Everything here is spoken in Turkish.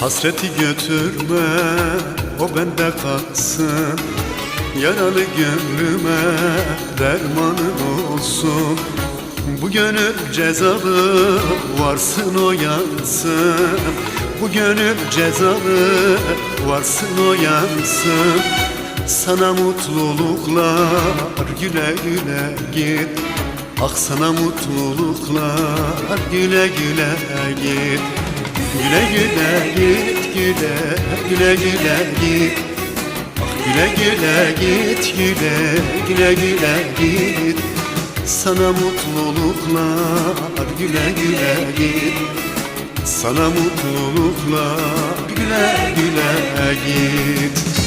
Hasreti götürme o bende kalsın. Yaralı gönlüme dermanın olsun. Bu gönül cezalı varsın o yansın. Bu gönül cezalı varsın o yansın. Sana mutluluklar güle güle git Ah sana mutluluklar güle güle git. Güle güle git güle güle güle git. Ah güle güle git güle güle güle git. Sana mutluluklar güle güle git. Sana mutluluklar güle güle git